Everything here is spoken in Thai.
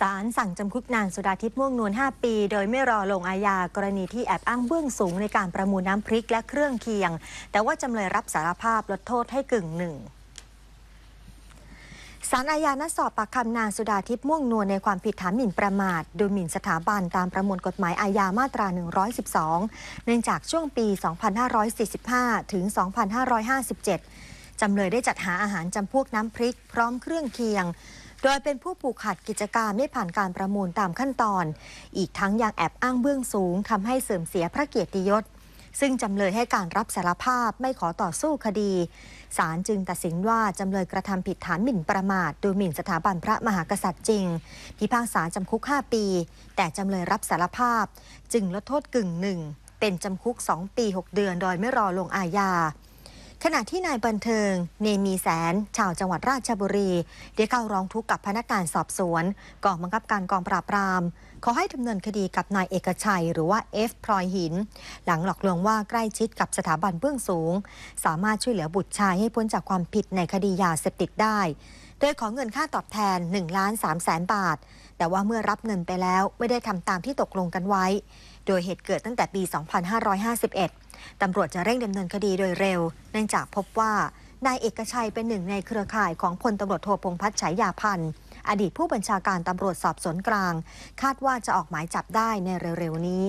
ศาลสั่งจำคุกนางสุดาทิพย์ม่วงนวล 5 ปี โดยไม่รอลงอาญากรณีที่แอบอ้างเบื้องสูงในการประมูลน้ำพริกและเครื่องเคียง แต่ว่าจำเลยรับสารภาพลดโทษให้กึ่งหนึ่งสารอาญานัดสอบปากคำนางสุดาทิพย์ม่วงนวลในความผิดฐานหมิ่นประมาทโดยหมิ่นสถาบันตามประมวลกฎหมายอาญามาตรา 112 เนื่องจากช่วงปี 2545 ถึง 2557 จำเลยได้จัดหาอาหารจำพวกน้ำพริก พร้อมเครื่องเคียง โดยเป็นผู้ผูกขาดกิจการไม่ผ่านการประมูลตามขั้นตอน อีกทั้งยังแอบอ้างเบื้องสูงทำให้เสื่อมเสียพระเกียรติยศ ซึ่งจำเลยให้การรับสารภาพไม่ขอต่อสู้คดี ศาลจึงตัดสินว่าจำเลยกระทำผิดฐานหมิ่นประมาทโดยหมิ่นสถาบันพระมหากษัตริย์จริง พิพากษาจำคุก 5 ปี แต่จำเลยรับสารภาพ จึงลดโทษกึ่งหนึ่งเป็นจำคุก 2 ปี 6 เดือนโดยไม่รอลงอาญา ขณะที่นายบันเทิง เนมีแสน ชาวจังหวัดราชบุรี ได้เข้าร้องทุกข์กับพนักงานสอบสวนกองบังคับการกองปราบปราม ขอให้ดำเนินคดีกับนายเอกชัย หรือว่าเอฟพลอยหิน หลังหลอกลวงว่าใกล้ชิดกับสถาบันเบื้องสูง สามารถช่วยเหลือบุตรชายให้พ้นจากความผิดในคดียาเสพติดได้ โดยขอเงินค่าตอบแทน1ล้าน3แสนบาท แต่ว่าเมื่อรับเงินไปแล้วไม่ได้ทำตามที่ตกลงกันไว้ โดยเหตุเกิดตั้งแต่ปี 2551 ตำรวจจะเร่งดำเนินคดีโดยเร็ว เนื่องจากพบว่านายเอกชัยเป็นหนึ่งในเครือข่ายของพลตำรวจโทพงษ์พัฒน์ฉายาพันธ์อดีตผู้บัญชาการตำรวจสอบสวนกลาง คาดว่าจะออกหมายจับได้ในเร็วๆนี้